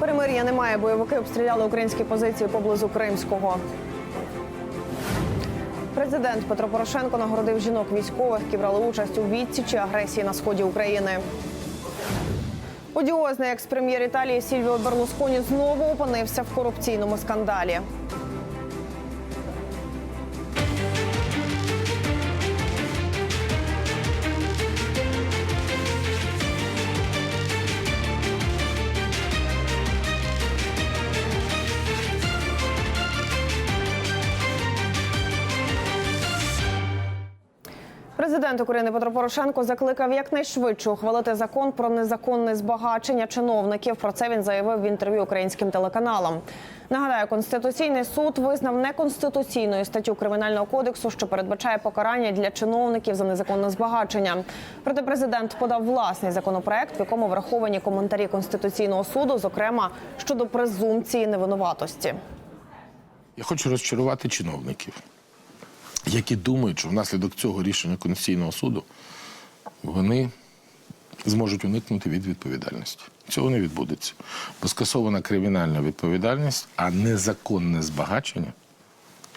Перемир'я немає. Бойовики обстріляли українські позиції поблизу Кримського. Президент Петро Порошенко нагородив жінок військових, які брали участь у відсічі агресії на сході України. Одіозний екс-прем'єр Італії Сільвіо Берлусконі знову опинився в корупційному скандалі. Президент України Петро Порошенко закликав якнайшвидше ухвалити закон про незаконне збагачення чиновників. Про це він заявив в інтерв'ю українським телеканалам. Нагадаю, конституційний суд визнав неконституційною статтю кримінального кодексу, що передбачає покарання для чиновників за незаконне збагачення. Проте президент подав власний законопроект, в якому враховані коментарі конституційного суду, зокрема щодо презумпції невинуватості. Я хочу розчарувати чиновників, які думають, що внаслідок цього рішення Конституційного суду вони зможуть уникнути від відповідальності. Цього не відбудеться. Бо скасована кримінальна відповідальність, а незаконне збагачення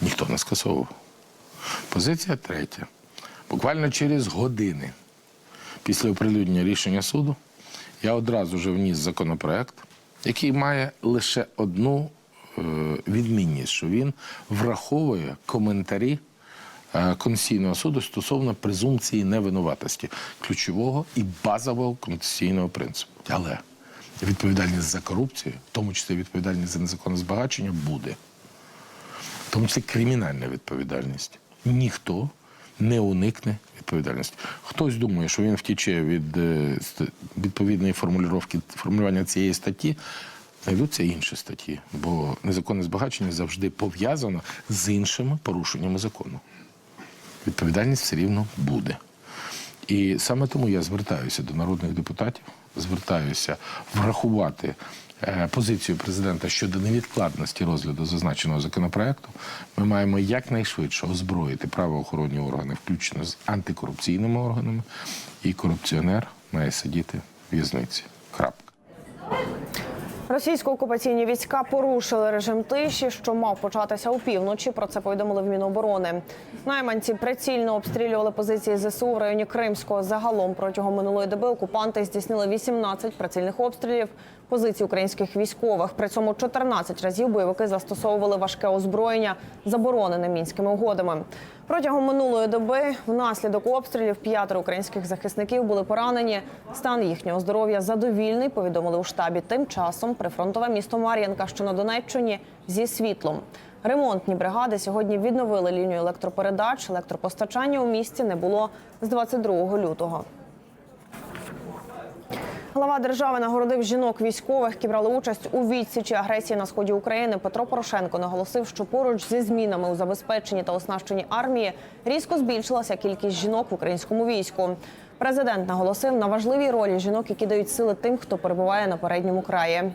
ніхто не скасовував. Позиція третя. Буквально через години після оприлюднення рішення суду я одразу ж вніс законопроект, який має лише одну е, відмінність, що він враховує коментарі Конституційного суду стосовно презумпції невинуватості ключового і базового конституційного принципу. Але відповідальність за корупцію, в тому числі відповідальність за незаконне збагачення, буде в тому числі кримінальна відповідальність. Ніхто не уникне відповідальності. Хтось думає, що він втіче від е, відповідної формулювання, формулювання цієї статті. Знайдуться інші статті, бо незаконне збагачення завжди пов'язано з іншими порушеннями закону. Відповідальність все рівно буде. І саме тому я звертаюся до народних депутатів, звертаюся врахувати е, позицію президента щодо невідкладності розгляду зазначеного законопроекту. Ми маємо якнайшвидше озброїти правоохоронні органи, включно з антикорупційними органами, і корупціонер має сидіти в в'язниці. Російсько-окупаційні війська порушили режим тиші, що мав початися опівночі. Про це повідомили в Міноборони. Найманці прицільно обстрілювали позиції ЗСУ в районі Кримського. Загалом протягом минулої доби окупанти здійснили 18 прицільних обстрілів позицій українських військових. При цьому 14 разів бойовики застосовували важке озброєння, заборонене мінськими угодами. Протягом минулої доби внаслідок обстрілів п'ятеро українських захисників були поранені. Стан їхнього здоров'я задовільний. Повідомили у штабі. Тим часом прифронтове місто Мар'їнка, що на Донеччині, зі світлом. Ремонтні бригади сьогодні відновили лінію електропередач. Електропостачання у місті не було з 22 лютого. Глава держави нагородив жінок військових, які брали участь у відсічі агресії на сході України. Петро Порошенко наголосив, що поруч зі змінами у забезпеченні та оснащенні армії різко збільшилася кількість жінок в українському війську. Президент наголосив на важливій ролі жінок, які дають сили тим, хто перебуває на передньому краї.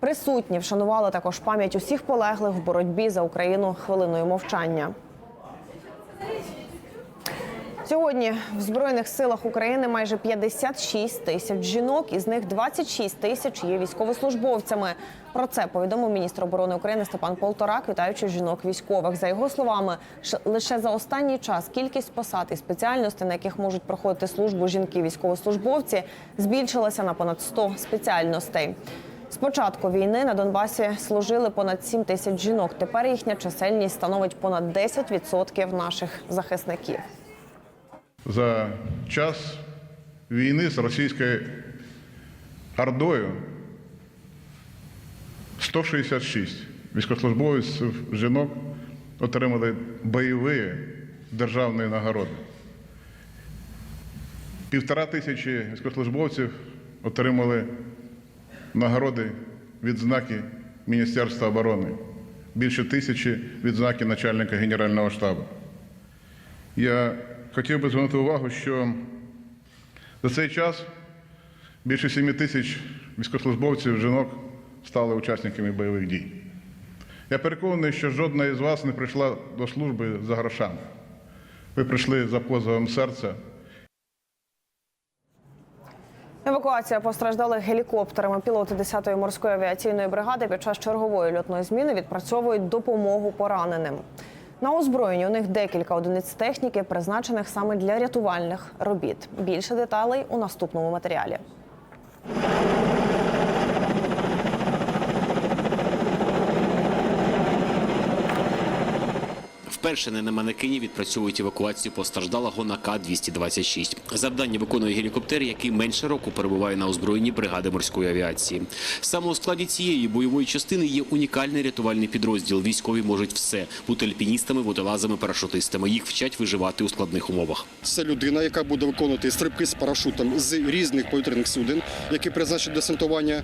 Присутні вшанували також пам'ять усіх полеглих в боротьбі за Україну хвилиною мовчання. Сьогодні в збройних силах України майже 56 тисяч жінок, із них 26 тисяч є військовослужбовцями. Про це повідомив міністр оборони України Степан Полторак, вітаючи жінок військових. За його словами, лише за останній час кількість посад і спеціальностей, на яких можуть проходити службу жінки військовослужбовці, збільшилася на понад 100 спеціальностей. З початку війни на Донбасі служили понад 7 тисяч жінок. Тепер їхня чисельність становить понад 10% наших захисників. За час війни з російською Ордою 166 військовослужбовців жінок отримали бойові державні нагороди. Півтора тисячі військовослужбовців отримали нагороди відзнаки Міністерства оборони, більше тисячі відзнаки начальника Генерального штабу. Я хотів би звернути увагу, що за цей час більше 7 тисяч військовослужбовців жінок стали учасниками бойових дій. Я переконаний, що жодна із вас не прийшла до служби за грошами. Ви прийшли за позовом серця Евакуація постраждалих гелікоптерами. Пілоти 10-ї морської авіаційної бригади під час чергової льотної зміни відпрацьовують допомогу пораненим. На озброєнні у них декілька одиниць техніки, призначених саме для рятувальних робіт. Більше деталей у наступному матеріалі. Вперше на манекені відпрацьовують евакуацію постраждалого на К-226. Завдання виконує гелікоптер, який менше року перебуває на озброєнні бригади морської авіації. Саме у складі цієї бойової частини є унікальний рятувальний підрозділ. Військові можуть все бути альпіністами, водолазами, парашутистами. Їх вчать виживати у складних умовах. Це людина, яка буде виконувати стрибки з парашутом з різних повітряних суден, які призначені для десантування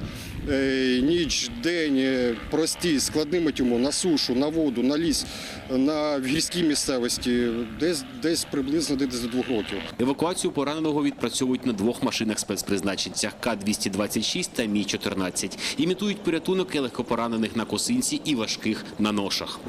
ніч, день, е, прості, складними тюмо на сушу, на воду, на ліс, на гірській місцевості, десь десь приблизно десь до двох років. Евакуацію пораненого відпрацьовують на двох машинах спецпризначенцях К-226 та Мі-14. Імітують порятунок легкопоранених на косинці і важких на ношах.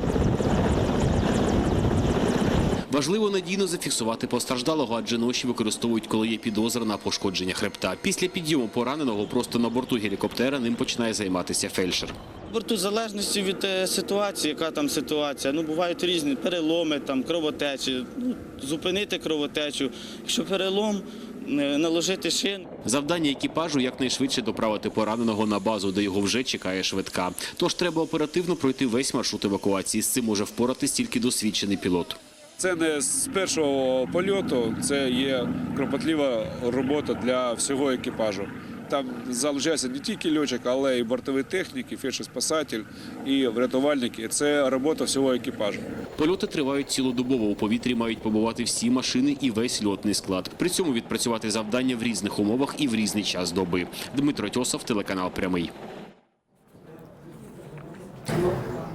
Важливо надійно зафіксувати постраждалого, адже ноші використовують, коли є підозра на пошкодження хребта. Після підйому пораненого просто на борту гелікоптера ним починає займатися фельдшер. Борту залежності від е, ситуації, яка там ситуація. Ну бувають різні переломи, там кровотечі. Ну, зупинити кровотечу. Якщо перелом, е, наложити шин. Завдання екіпажу якнайшвидше доправити пораненого на базу, де його вже чекає швидка. Тож треба оперативно пройти весь маршрут евакуації. З цим може впоратись тільки досвідчений пілот. Це не з першого польоту, це є кропотлива робота для всього екіпажу. Там залучається не тільки льотчик, але і бортовий технік, і фельдшер-спасатель, і врятувальники. Це робота всього екіпажу. Польоти тривають цілодобово. У повітрі мають побувати всі машини і весь льотний склад. При цьому відпрацювати завдання в різних умовах і в різний час доби. Дмитро Тьосов, телеканал Прямий.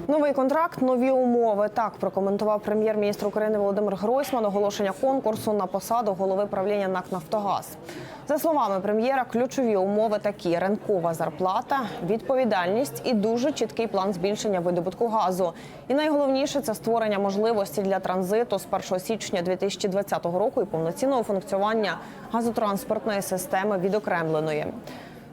Новий контракт, нові умови. Так прокоментував прем'єр-міністр України Володимир Гройсман оголошення конкурсу на посаду голови правління НАК «Нафтогаз». За словами прем'єра, ключові умови такі: ринкова зарплата, відповідальність і дуже чіткий план збільшення видобутку газу. І найголовніше це створення можливості для транзиту з 1 січня 2020 року і повноцінного функціонування газотранспортної системи відокремленої.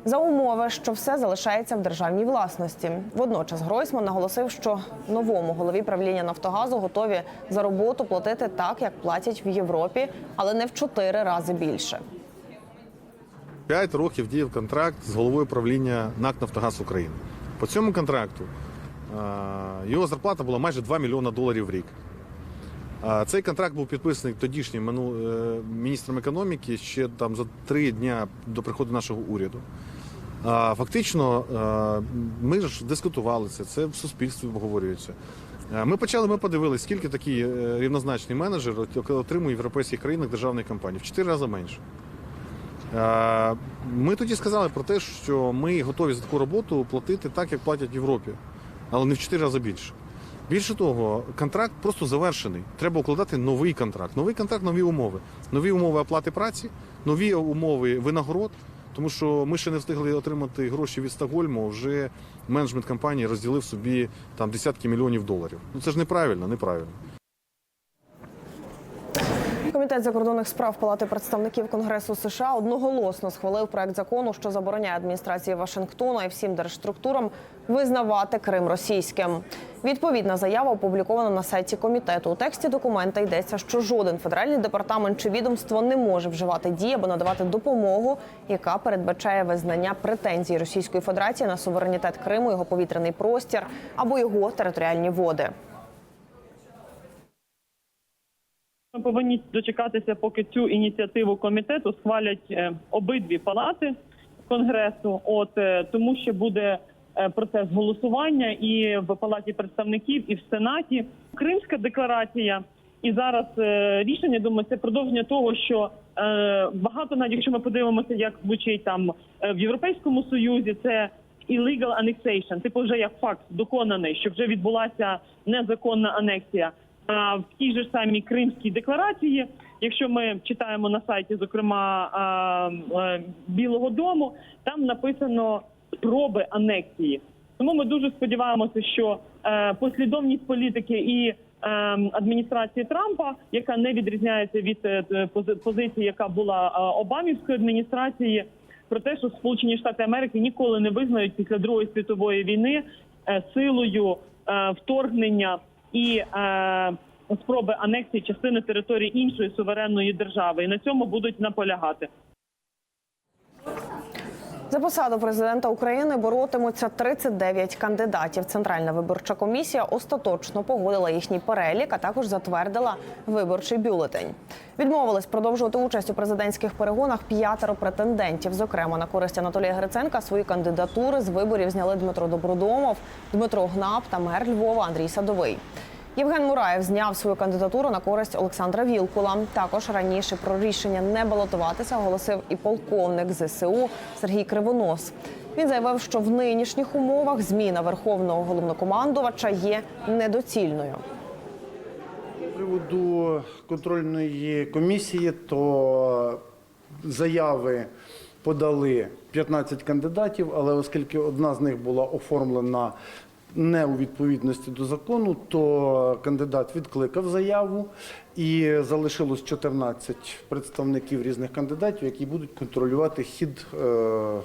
За умови, що все залишається в державній власності. Водночас Гройсман наголосив, що новому голові правління Нафтогазу готові за роботу платити так, як платять в Європі, але не в чотири рази більше. П'ять років діяв контракт з головою правління НАК «Нафтогаз України. По цьому контракту е, його зарплата була майже 2 мільйони доларів в рік. Е, Цей контракт був підписаний тодішнім е, міністром економіки ще там за три дні до приходу нашого уряду. Фактично, ми ж дискутували це, це в суспільстві обговорюється. Ми почали, ми подивилися, скільки такий е, рівнозначний менеджер отримує в європейських країнах державних компаній. В чотири рази менше. Ми тоді сказали про те, що ми готові за таку роботу платити так, як платять в Європі, але не в чотири рази більше. Більше того, контракт просто завершений. Треба укладати новий контракт. Новий контракт, нові умови. Нові умови оплати праці, нові умови винагород. Тому що ми ще не встигли отримати гроші від Стокгольму, вже менеджмент компанії розділив собі там десятки мільйонів доларів. Ну це ж неправильно, неправильно. Комітет закордонних справ Палати представників Конгресу США одноголосно схвалив проект закону, що забороняє адміністрації Вашингтона і всім держструктурам визнавати Крим російським. Відповідна заява опублікована на сайті комітету. У тексті документа йдеться, що жоден федеральний департамент чи відомство не може вживати дій або надавати допомогу, яка передбачає визнання претензій Російської Федерації на суверенітет Криму, його повітряний простір або його територіальні води. Ми повинні дочекатися, поки цю ініціативу комітету схвалять е, обидві палати конгресу. От е, тому, що буде е, процес голосування і в палаті представників, і в сенаті. Кримська декларація. І зараз рішення думаю, це продовження того, що багато навіть якщо ми подивимося, як звучить там в Європейському Союзі, це illegal annexation, типу вже як факт доконаний, що вже відбулася незаконна анексія. В тій же самій Кримській декларації, якщо ми читаємо на сайті, зокрема Білого Дому, там написано спроби анексії. Тому ми дуже сподіваємося, що е, послідовність політики і е, адміністрації Трампа, яка не відрізняється від е, позиції, яка була Обамівської адміністрації, про те, що Сполучені Штати Америки ніколи не визнають після Другої світової війни силою вторгнення і е, спроби анексії частини території іншої суверенної держави, і на цьому будуть наполягати. За посаду президента України боротимуться 39 кандидатів. Центральна виборча комісія остаточно погодила їхній перелік, а також затвердила виборчий бюлетень. Відмовились продовжувати участь у президентських перегонах п'ятеро претендентів. Зокрема, на користь Анатолія Гриценка свої кандидатури з виборів зняли Дмитро Добродомов, Дмитро Гнап та мер Львова Андрій Садовий. Євген Мураєв зняв свою кандидатуру на користь Олександра Вілкула. Також раніше про рішення не балотуватися оголосив і полковник ЗСУ Сергій Кривонос. Він заявив, що в нинішніх умовах зміна верховного головнокомандувача є недоцільною. З приводу контрольної комісії, то заяви подали 15 кандидатів, але оскільки одна з них була оформлена не у відповідності до закону, то кандидат відкликав заяву і залишилось 14 представників різних кандидатів, які будуть контролювати хід е,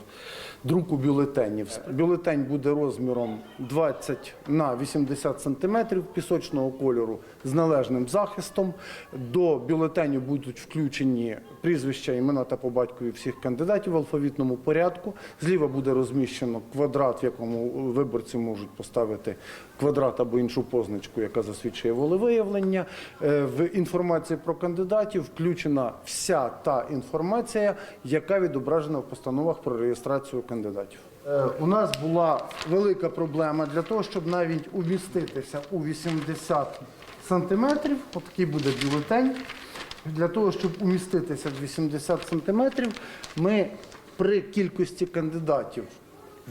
друку бюлетенів. Бюлетень буде розміром 20 на 80 сантиметрів пісочного кольору з належним захистом. До бюлетеню будуть включені прізвища, імена та по батькові всіх кандидатів в алфавітному порядку. Зліва буде розміщено квадрат, в якому виборці можуть поставити квадрат або іншу позначку, яка засвідчує волевиявлення. Е, В інформації про кандидатів включена вся та інформація, яка відображена в постановах про реєстрацію кандидатів. Е, У нас була велика проблема для того, щоб навіть уміститися у 80 сантиметрів. Отакий буде бюлетень. Для того, щоб уміститися в 80 сантиметрів, ми при кількості кандидатів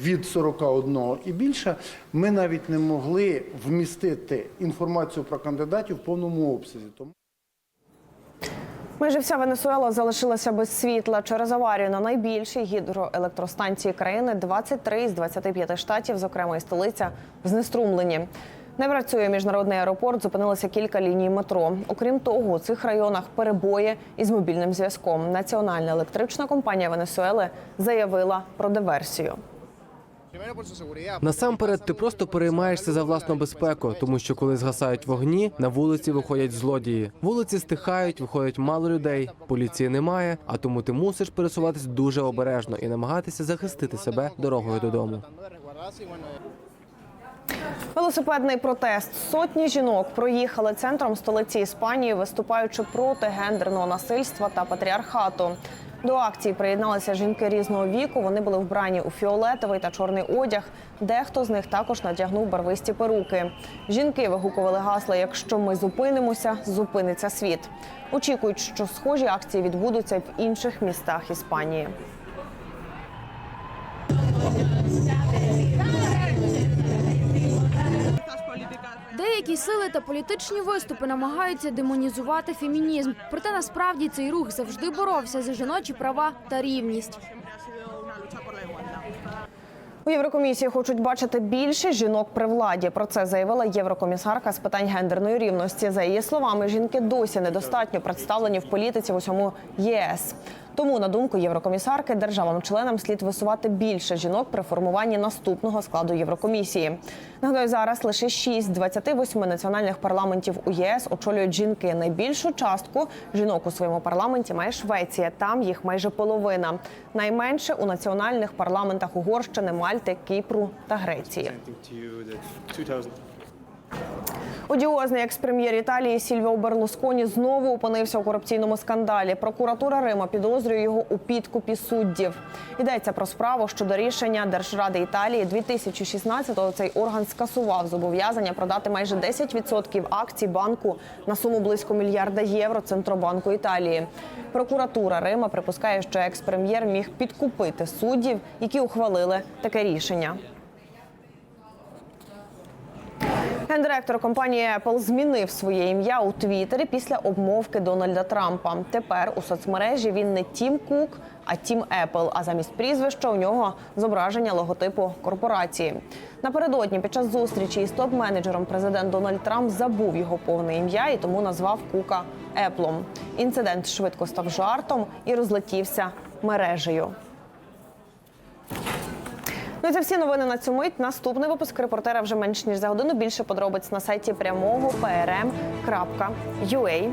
від 41 і більше, ми навіть не могли вмістити інформацію про кандидатів в повному обсязі. Тому Майже вся Венесуела залишилася без світла через аварію на найбільшій гідроелектростанції країни. 23 з 25 штатів, зокрема і столиця, знеструмлені. Не працює міжнародний аеропорт, зупинилося кілька ліній метро. Окрім того, у цих районах перебої із мобільним зв'язком. Національна електрична компанія Венесуели заявила про диверсію. Насамперед, ти просто переймаєшся за власну безпеку, тому що коли згасають вогні, на вулиці виходять злодії. Вулиці стихають, виходять мало людей. Поліції немає, а тому ти мусиш пересуватись дуже обережно і намагатися захистити себе дорогою додому. Велосипедний протест. Сотні жінок проїхали центром столиці Іспанії, виступаючи проти гендерного насильства та патріархату. До акції приєдналися жінки різного віку. Вони були вбрані у фіолетовий та чорний одяг. Дехто з них також надягнув барвисті перуки. Жінки вигукували гасла Якщо ми зупинимося, зупиниться світ. Очікують, що схожі акції відбудуться в інших містах Іспанії. Деякі сили та політичні виступи намагаються демонізувати фемінізм. Проте насправді цей рух завжди боровся за жіночі права та рівність. У Єврокомісії хочуть бачити більше жінок при владі. Про це заявила єврокомісарка з питань гендерної рівності. За її словами, жінки досі недостатньо представлені в політиці в усьому ЄС. Тому, на думку єврокомісарки, державам-членам слід висувати більше жінок при формуванні наступного складу Єврокомісії. Нагадаю, зараз лише 6 з 28 національних парламентів у єС очолюють жінки. Найбільшу частку жінок у своєму парламенті має Швеція. Там їх майже половина. Найменше у національних парламентах Угорщини, Мальти, Кіпру та Греції. Одіозний екс-прем'єр Італії Сільвіо Берлусконі знову опинився у корупційному скандалі. Прокуратура Рима підозрює його у підкупі суддів. Йдеться про справу щодо рішення Держради Італії 2016-го Цей орган скасував зобов'язання продати майже 10% акцій банку на суму близько мільярда євро Центробанку Італії. Прокуратура Рима припускає, що екс-прем'єр міг підкупити суддів, які ухвалили таке рішення. Гендиректор компанії Apple змінив своє ім'я у Твіттері після обмовки Дональда Трампа. Тепер у соцмережі він не Тім Кук, а Тім Apple, А замість прізвища у нього зображення логотипу корпорації. Напередодні під час зустрічі із топ-менеджером президент Дональд Трамп забув його повне ім'я і тому назвав Кука Еплом. Інцидент швидко став жартом і розлетівся мережею. Ну це всі новини на цю мить. Наступний випуск репортера вже менш ніж за годину. Більше подробиць на сайті прямого prm.ua.